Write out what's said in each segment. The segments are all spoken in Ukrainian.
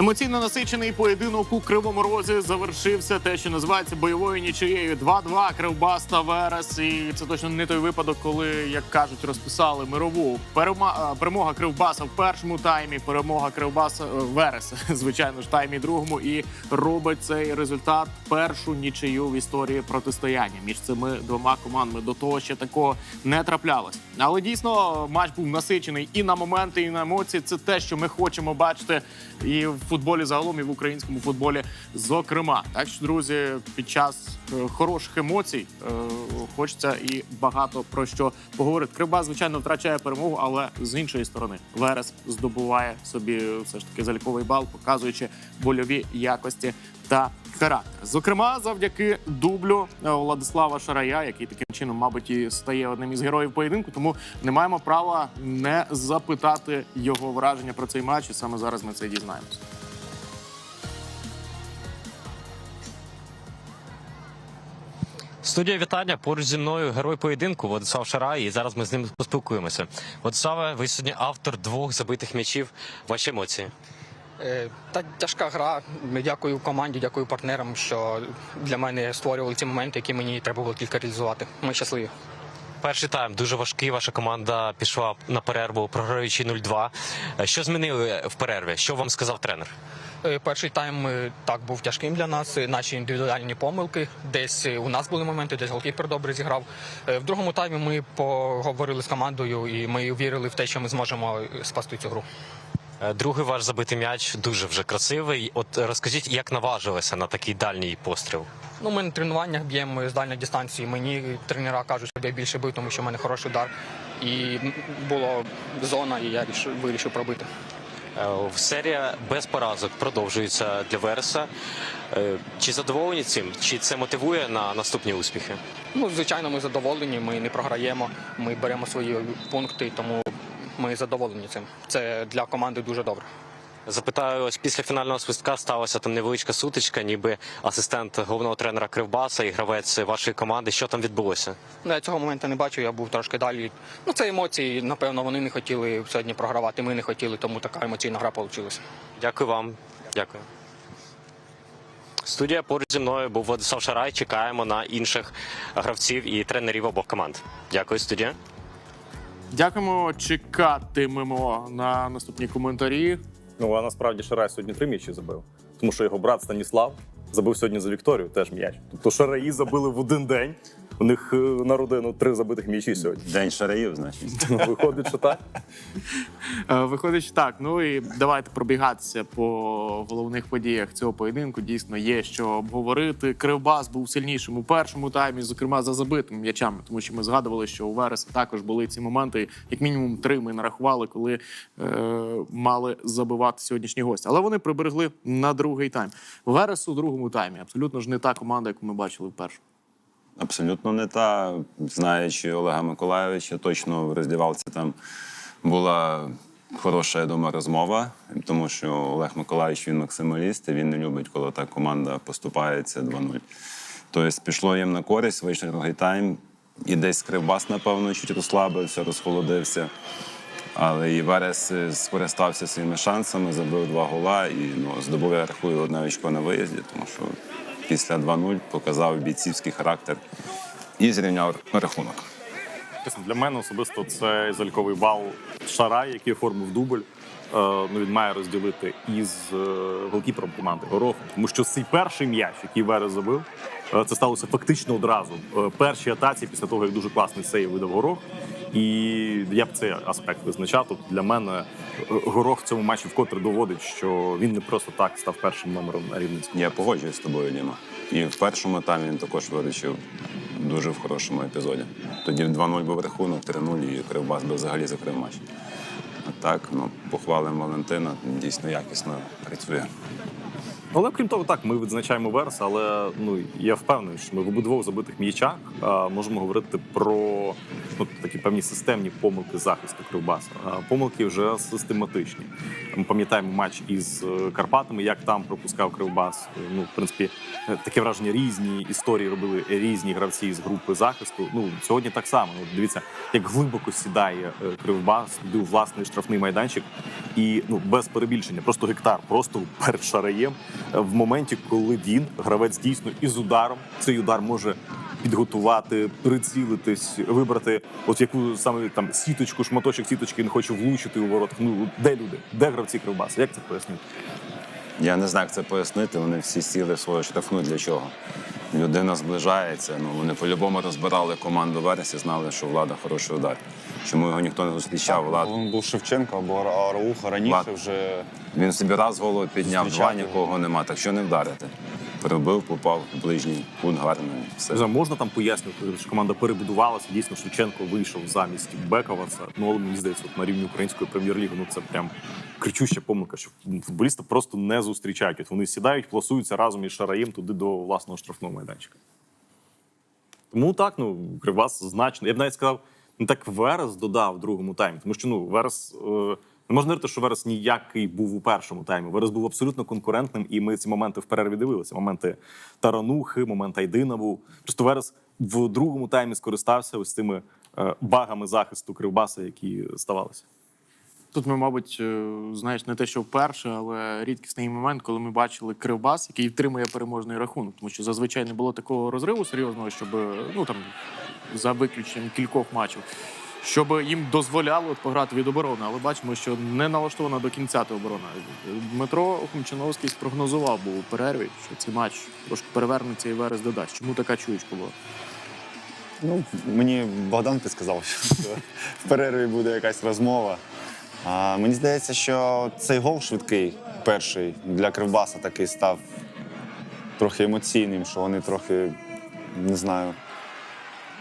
Емоційно насичений поєдинок у Кривому Розі завершився те, що називається бойовою нічиєю. 2-2 Кривбас та Верес. І це точно не той випадок, коли, як кажуть, розписали мирову Перема- перемога Кривбаса в першому таймі. Перемога Кривбаса е, Вереса, звичайно ж, таймі другому. І робить цей результат першу нічию в історії протистояння між цими двома командами. До того ще такого не траплялось. Але дійсно матч був насичений і на моменти, і на емоції. Це те, що ми хочемо бачити і в футболі загалом, і в українському футболі. Зокрема, так що друзі, під час е, хороших емоцій е, хочеться і багато про що поговорити. Кривба, звичайно, втрачає перемогу, але з іншої сторони Верес здобуває собі все ж таки заліковий бал, показуючи больові якості та характер. Зокрема, завдяки дублю е, Владислава Шарая, який таким чином, мабуть, і стає одним із героїв поєдинку. Тому не маємо права не запитати його враження про цей матч. І саме зараз ми це дізнаємося. Студія вітання поруч зі мною герой поєдинку Владислав Шарай. І зараз ми з ним поспілкуємося. Владиславе, ви сьогодні автор двох забитих м'ячів. Ваші емоції? Е, Та тяжка гра. Дякую команді, дякую партнерам, що для мене створювали ці моменти, які мені треба було тільки реалізувати. Ми щасливі. Перший тайм дуже важкий. Ваша команда пішла на перерву, програючи 0-2. Е, Що змінили в перерві? Що вам сказав тренер? Е, Перший тайм е, так був тяжким для нас. е, Наші індивідуальні помилки. Десь у нас були моменти, десь голкіпер добре зіграв. В другому таймі ми поговорили з командою і ми вірили в те, що ми зможемо спасти цю гру. Другий ваш забитий м'яч дуже вже красивий. От розкажіть, як наважилися на такий дальній постріл? Ну, ми на тренуваннях б'ємо з дальньої дистанції. Мені тренера кажуть, щоб я більше бив, тому що в мене хороший удар. І була зона, і я вирішив пробити. Е, Серія без поразок продовжується для Вереса. Е, Чи задоволені цим? Чи це мотивує на наступні успіхи? Ну, звичайно, ми задоволені, ми не програємо, ми беремо свої пункти, тому ми задоволені цим. Це для команди дуже добре. Запитаю, ось після фінального свистка сталася там невеличка сутичка, ніби асистент головного тренера Кривбаса і гравець вашої команди. Що там відбулося? Ну, Я цього моменту не бачу, я був трошки далі. Ну, це емоції, напевно, вони не хотіли сьогодні програвати, ми не хотіли, тому така емоційна гра вийшла. Дякую вам. Дякую. Студія поруч зі мною був Владислав Шарай. Чекаємо на інших гравців і тренерів обох команд. Дякую, студія. Дякуємо. Чекатимемо на наступні коментарі. Ну а насправді Шарай сьогодні три м'ячі забив, тому що його брат Станіслав забив сьогодні за Вікторію теж м'яч. Тобто Шараї забили в один день. У них е, на родину три забитих м'ячі сьогодні. День шараїв, значить. Ну, Виходить, що так. Е, Виходить, що так. Ну і давайте пробігатися по головних подіях цього поєдинку. Дійсно, є що обговорити. Кривбас був сильнішим у першому таймі, зокрема за забитими м'ячами, тому що ми згадували, що у Вереса також були ці моменти. Як мінімум три ми нарахували, коли е, мали забивати сьогоднішні гості. Але вони приберегли на другий тайм. Верес у другому таймі абсолютно ж не та команда, яку ми бачили в першому. Абсолютно не та. Знаючи Олега Миколайовича, точно в роздівалці там була хороша, я думаю, розмова, тому що Олег Миколайович він максималіст, і він не любить, коли та команда поступається 2-0. Тобто пішло їм на користь, вийшов другий тайм, і десь Кривбас, напевно, чуть розслабився, розхолодився. Але і Верес е, скористався своїми шансами, забив два гола і ну, здобув, я рахую, одне очко на виїзді, тому що після 2-0 показав бійцівський характер і зрівняв рахунок. Для мене особисто це заліковий бал шара, який оформив дубль. Е, Ну, він має розділити із е, голкіпером команди Горохом. Тому що цей перший м'яч, який Верес забив, це сталося фактично одразу. Е, Першій атаці після того, як дуже класний сейв видав горох. І я б цей аспект визначав. Тобто для мене е, горох в цьому матчі вкотре доводить, що він не просто так став першим номером на Рівненському. Я погоджуюсь з тобою, Діма. І в першому таймі він також виручив дуже в хорошому епізоді. Тоді 2-0 був рахунок, 3-0, і Кривбас би взагалі закрив матч. А так, ну, похвалимо Валентина, дійсно якісно працює. Але крім того, так, ми відзначаємо Верес, але ну я впевнений, що ми в обидвох забитих м'ячах можемо говорити про ну, такі певні системні помилки захисту Кривбаса. Помилки вже систематичні. Ми пам'ятаємо матч із е, Карпатами, як там пропускав Кривбас. Ну, в принципі, е, таке враження різні історії робили різні гравці з групи захисту. Ну сьогодні так само. Ну, дивіться, як глибоко сідає е, Кривбас, туди власний штрафний майданчик, і ну без перебільшення, просто гектар, просто перед шараєм. В моменті, коли він гравець дійсно із ударом, цей удар може підготувати, прицілитись, вибрати от яку саме там сіточку, шматочок сіточки він хоче влучити у ворот. Ну де люди, де гравці Кривбаса? Як це пояснити? Я не знаю, як це пояснити. Вони всі сіли свою штрафну для чого. Людина зближається. Ну вони по-любому розбирали команду Вересі, знали, що влада хороший удар. Чому його ніхто не зустрічав? Влад Він був Шевченко або Ара- Арауха раніше Влад. вже. він собі раз голову підняв, два нікого нема. Так що не вдарити? Пробив, попав в ближній кут гарно. Все. знаю, можна там пояснювати, що команда перебудувалася. Дійсно, Шевченко вийшов замість Бекова. Ну але мені здається, от на рівні української прем'єр-ліги. Ну це прям кричуща помилка, що футболіста просто не зустрічають. От вони сідають, пласуються разом із шараєм туди до власного штрафного майданчика. Тому так, ну Кривбас значно. Я б навіть сказав, не так Верес додав в другому таймі, тому що ну Верес. Е, не можна говорити, що Верес ніякий був у першому таймі. Верес був абсолютно конкурентним, і ми ці моменти в перерві дивилися. Моменти Таранухи, момент Айдина був. Просто Верес в другому таймі скористався ось цими е, багами захисту Кривбаса, які ставалися. Тут ми, мабуть, е, знаєш, не те, що вперше, але рідкісний момент, коли ми бачили Кривбас, який втримує переможний рахунок. Тому що зазвичай не було такого розриву серйозного, щоб е, ну там за виключенням кількох матчів, щоб їм дозволяло пограти від оборони. Але бачимо, що не налаштована до кінця та оборона. Дмитро Хомчиновський спрогнозував був у перерві, що цей матч трошки перевернеться і Верес додасть. Чому така чуєчка була? Ну, мені Богдан підсказав, що в перерві буде якась розмова. А, мені здається, що цей гол швидкий, перший для Кривбаса такий став трохи емоційним, що вони трохи, не знаю,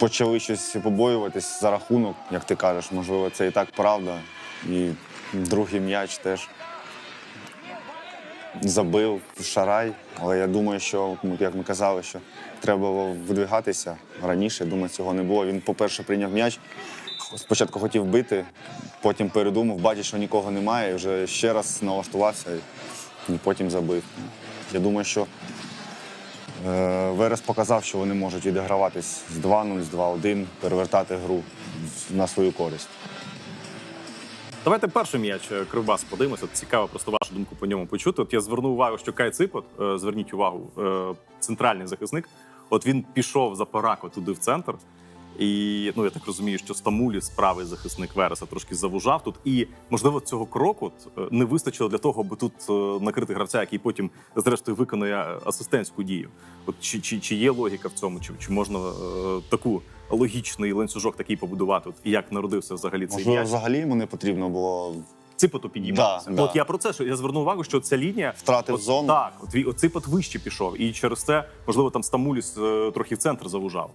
почали щось побоюватись за рахунок, як ти кажеш. Можливо, це і так правда. І другий м'яч теж забив шарай. Але я думаю, що, як ми казали, що треба було видвигатися раніше. Думаю, цього не було. Він, по-перше, прийняв м'яч. Спочатку хотів бити, потім передумав, бачив, що нікого немає, і вже ще раз налаштувався і потім забив. Я думаю, що Верес показав, що вони можуть відіграватись з 2-0, з 2-1, перевертати гру на свою користь. Давайте перший м'яч е, Кривбас подивимося. Цікаво просто вашу думку по ньому почути. От я звернув увагу, що Кай Ципот, е, зверніть увагу, е, центральний захисник. От він пішов за Парако туди в центр. І ну я так розумію, що Стамуліс, правий захисник Вереса, трошки завужав тут. І можливо цього кроку е, не вистачило для того, аби тут е, накрити гравця, який потім зрештою виконує е, асистентську дію. От чи, чи, чи є логіка в цьому, чи, чи можна е, таку логічний ланцюжок такий побудувати? От і як народився взагалі цей Можливо, м'яч? взагалі йому не потрібно було Ципоту підіймався. Да, От да. я про це що я звернув увагу, що ця лінія Втратив от, зону. Так, от, от Ципот вище пішов, і через це можливо там Стамуліс е, трохи в центр завужав.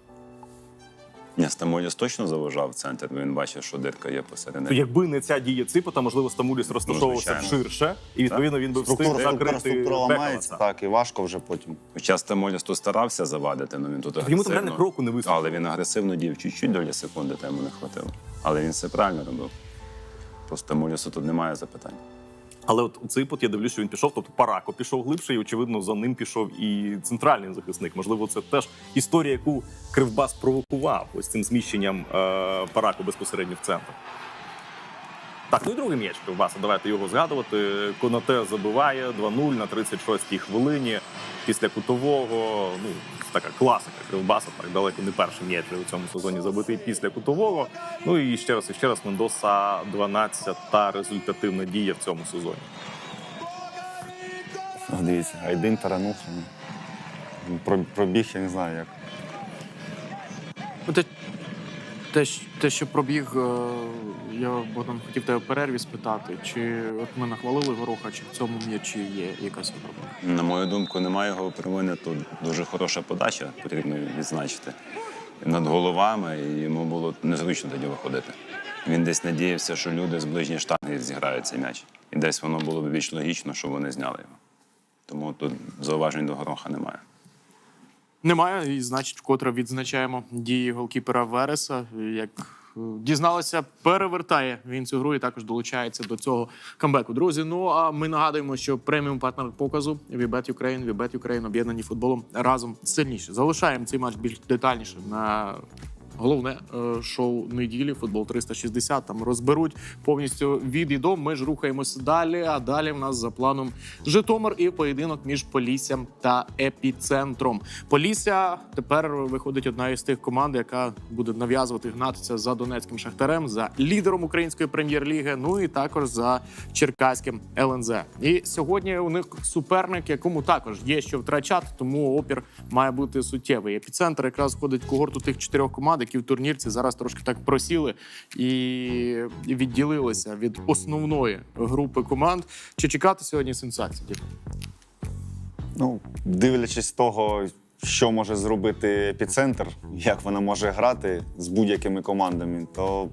Ні, Стамоліс точно заважав центр, бо він бачив, що дирка є То посередині. якби не ця дія Ципота, можливо, Стамуліс розташовувався Ну, ширше, і відповідно він би встиг структура, закрити структура ламається, так, і важко вже потім. Хоча Стамоліс тут старався завадити, але він тут Йому там реально кроку не вистачило. Але він агресивно діяв чуть-чуть доля секунди, та йому не хватило. Але він все правильно робив. По Стамолісу тут немає запитань. Але от у пот я дивлюсь, що він пішов, тобто Парако пішов глибше, і очевидно за ним пішов і центральний захисник. Можливо, це теж історія, яку Кривбас провокував ось цим зміщенням е, Парако безпосередньо в центр. Так, ну і другий м'яч Кривбаса. Давайте його згадувати. Конате забиває 2-0 на 36-й хвилині після кутового. Ну, така класика Кривбаса, так далеко не перший м'яч у цьому сезоні забитий після кутового. Ну і ще раз, і ще раз Мендоса 12-та результативна дія в цьому сезоні. Дивіться, Айдин тарануха. ну, Пробіг, я не знаю як. Те, те, те, що пробіг, е, я Богдан хотів тебе в перерві спитати, чи от ми нахвалили гороха, чи в цьому м'ячі є якась проблема? На мою думку, немає його провини. Тут дуже хороша подача, потрібно відзначити. Над головами, і йому було незручно тоді виходити. Він десь надіявся, що люди з ближньої штанги зіграють цей м'яч. І десь воно було б більш логічно, що вони зняли його. Тому тут зауважень до гороха немає. Немає, і значить, вкотре відзначаємо дії голкіпера Вереса. Як дізналася, дізналися, перевертає він цю гру і також долучається до цього камбеку. Друзі, ну а ми нагадуємо, що преміум партнер показу Вібет Україн, Вібет Україн об'єднані футболом разом сильніше. Залишаємо цей матч більш детальніше на. Головне е, шоу неділі, футбол 360. Там розберуть повністю від і до. Ми ж рухаємося далі. А далі в нас за планом Житомир і поєдинок між Поліссям та епіцентром. Полісся тепер виходить одна із тих команд, яка буде нав'язувати гнатися за донецьким шахтарем, за лідером української прем'єр-ліги. Ну і також за черкаським ЛНЗ. І сьогодні у них суперник, якому також є що втрачати, тому опір має бути суттєвий. Епіцентр якраз входить в когорту тих чотирьох команд, які в турнірці зараз трошки так просіли і відділилися від основної групи команд. Чи чекати сьогодні сенсації? Дім? Ну, дивлячись того, що може зробити епіцентр, як вона може грати з будь-якими командами, то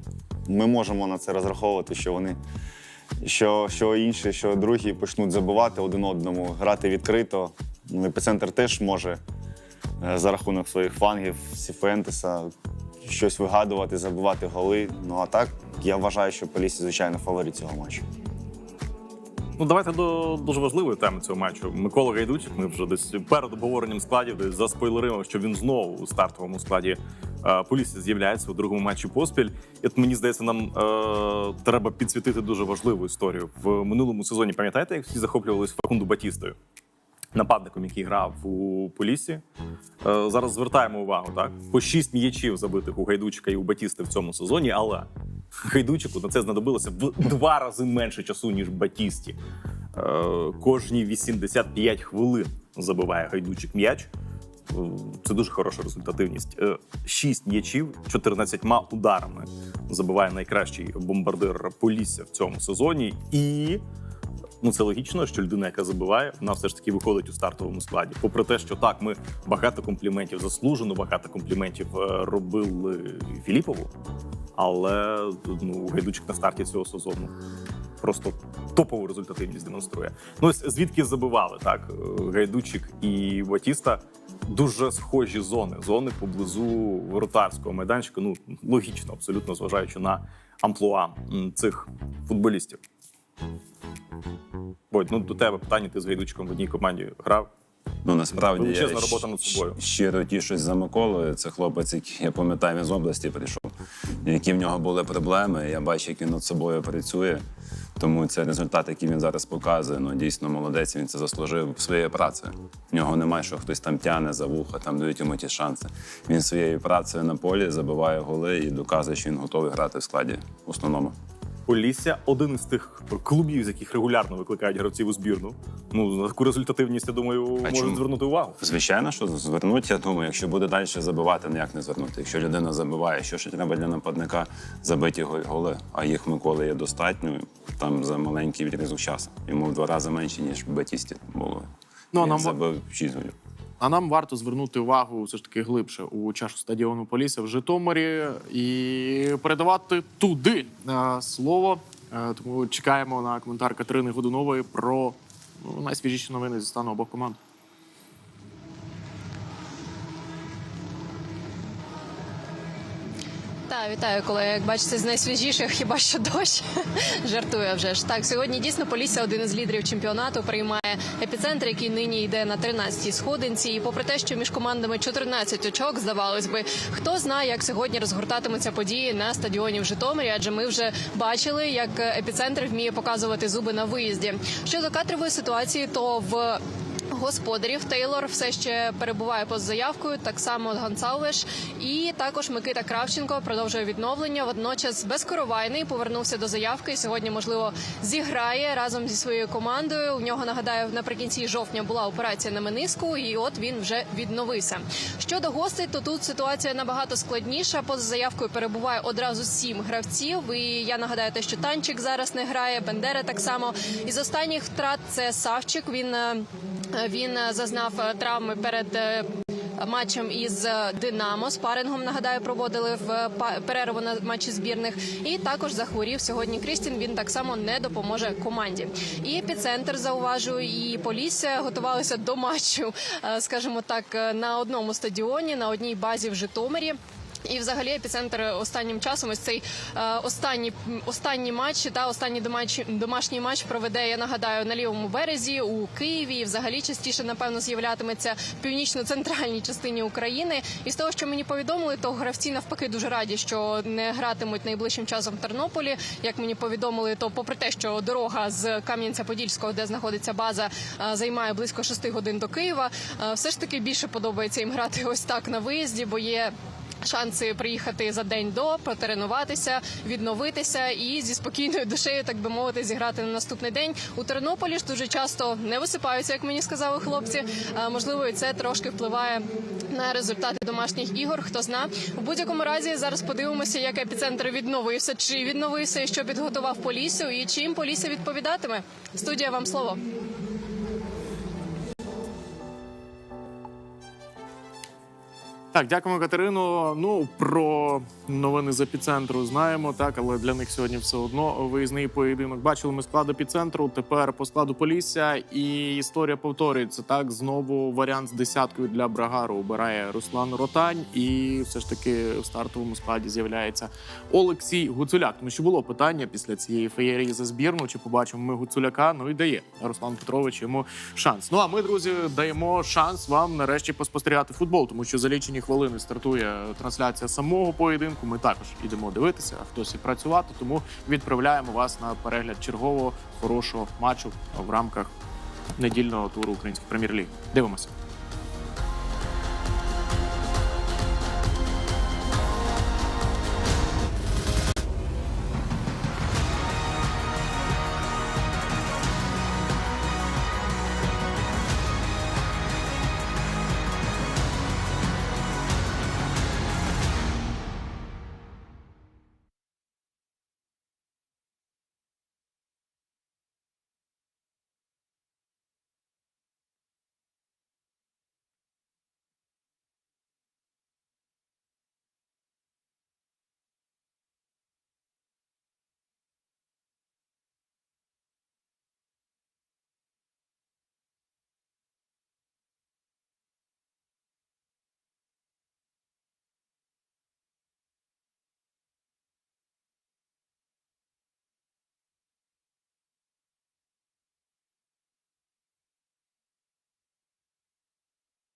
ми можемо на це розраховувати, що вони. Що, що інші, що другі почнуть забивати один одному, грати відкрито. Ну, епіцентр теж може е, за рахунок своїх флангів, Сіфентеса, щось вигадувати, забивати голи. Ну а так, я вважаю, що Полісся, звичайно, фаворит цього матчу. Ну, давайте до дуже важливої теми цього матчу. Микола Гайдучик. Ми вже десь перед обговоренням складів десь заспойлерили, що він знову у стартовому складі е, Полісся з'являється у другому матчі поспіль. І от мені здається, нам е, треба підсвітити дуже важливу історію. В минулому сезоні пам'ятаєте, як всі захоплювалися Факунду Батістою? Нападником, який грав у Полісі. Е, зараз звертаємо увагу, так? По шість м'ячів забитих у Гайдучика і у Батісти в цьому сезоні, але Гайдучику на це знадобилося в два рази менше часу, ніж Батісті. Е, кожні 85 хвилин забиває Гайдучик м'яч. Е, Це дуже хороша результативність. Шість м'ячів 14 ударами забиває найкращий бомбардир Полісся в цьому сезоні. І ну це логічно, що людина, яка забиває, вона все ж таки виходить у стартовому складі. Попри те, що так, ми багато компліментів заслужено, багато компліментів е, робили Філіпову. Але ну, гайдучик на старті цього сезону просто топову результативність демонструє. Ну ось звідки забивали так е, гайдучик і Батіста. Дуже схожі зони. Зони поблизу воротарського майданчика. Ну логічно, абсолютно зважаючи на амплуа цих футболістів. Бодь, ну до тебе питання. Ти з гайдучиком в одній команді грав. Ну насправді Величезна я робота над собою. щиро тішусь за Миколою. Це хлопець, який я пам'ятаю, він з області прийшов. Які в нього були проблеми. Я бачу, як він над собою працює. Тому це результат, який він зараз показує. Ну дійсно молодець. Він це заслужив своєю працею. В нього немає, що хтось там тяне за вуха, там дають йому ті шанси. Він своєю працею на полі забиває голи і доказує, що він готовий грати в складі основному. Полісся один із тих клубів, з яких регулярно викликають гравців у збірну. Ну на таку результативність, я думаю, можуть чому? звернути увагу. Звичайно, що звернуть, я думаю, якщо буде далі забивати, ніяк не звернути. Якщо людина забиває, що ще треба для нападника забиті голи, а їх Миколи є достатньо, там за маленький відрізок часу. Йому в два рази менше, ніж в Батісті було. Ну, Він нам- забив 6 голів. А нам варто звернути увагу все ж таки глибше у чашу стадіону Полісся в Житомирі і передавати туди е, слово. Е, Тому чекаємо на коментар Катерини Годунової про ну, найсвіжіші новини зі стану обох команд. Вітаю, колеги. Як бачите, з найсвіжіших хіба що дощ жартує вже ж. Так, сьогодні дійсно Полісся один із лідерів чемпіонату приймає епіцентр, який нині йде на 13-й сходинці. І попри те, що між командами 14 очок, здавалось би, хто знає, як сьогодні розгортатимуться події на стадіоні в Житомирі, адже ми вже бачили, як епіцентр вміє показувати зуби на виїзді. Щодо кадрової ситуації, то в Господарів Тейлор все ще перебуває поза заявкою, так само Гонсалвеш. І також Микита Кравченко продовжує відновлення. Водночас безкоровайний повернувся до заявки. Сьогодні, можливо, зіграє разом зі своєю командою. У нього нагадаю, наприкінці жовтня була операція на мениску, і от він вже відновився. Щодо гостей, то тут ситуація набагато складніша. Поза заявкою перебуває одразу сім гравців. І я нагадаю, те, що танчик зараз не грає. Бендера так само. Із останніх втрат це Савчик. Він е, він е, зазнав е, травми перед. е, матчем із е, Динамо. Спарингом нагадаю, проводили в перерву на матчі збірних. І також захворів сьогодні Крістін. Він так само не допоможе команді. І епіцентр зауважую, і Полісся готувалися до матчу, е, скажімо так, е, на одному стадіоні, на одній базі в Житомирі. І, взагалі, епіцентр останнім часом ось цей е, останній м, останній матч та останній домашній, домашній матч проведе. Я нагадаю на лівому березі у Києві. І взагалі частіше напевно з'являтиметься в північно-центральній частині України. І з того, що мені повідомили, то гравці навпаки дуже раді, що не гратимуть найближчим часом в Тернополі. Як мені повідомили, то попри те, що дорога з Кам'янця-Подільського, де знаходиться база, е, займає близько 6 годин до Києва. е, Все ж таки більше подобається їм грати ось так на виїзді, бо є шанси приїхати за день до, потренуватися, відновитися і зі спокійною душею, так би мовити, зіграти на наступний день. У Тернополі ж дуже часто не висипаються, як мені сказали хлопці. Можливо, і це трошки впливає на результати домашніх ігор. Хто зна у будь-якому разі зараз подивимося, як епіцентр відновився, чи відновився, і що підготував Полісю, і чим Полісся відповідатиме. Студія вам слово. Так, дякуємо, Катерино. Ну про новини з епіцентру знаємо, так, але для них сьогодні все одно виїзний поєдинок. Бачили ми склад епіцентру. Тепер по складу Полісся, і історія повторюється. Так, знову варіант з десяткою для Брагару обирає Руслан Ротань, і все ж таки в стартовому складі з'являється Олексій Гуцуляк. Тому що було питання після цієї феєрії за збірну, чи побачимо ми Гуцуляка. Ну і дає Руслан Петрович йому шанс. Ну а ми, друзі, даємо шанс вам нарешті поспостерігати футбол, тому що за лічені хвилини стартує трансляція самого поєдинку. Ми також ідемо дивитися, а хтось і працювати. Тому відправляємо вас на перегляд чергового хорошого матчу в рамках недільного туру української прем'єр-ліги. Дивимося.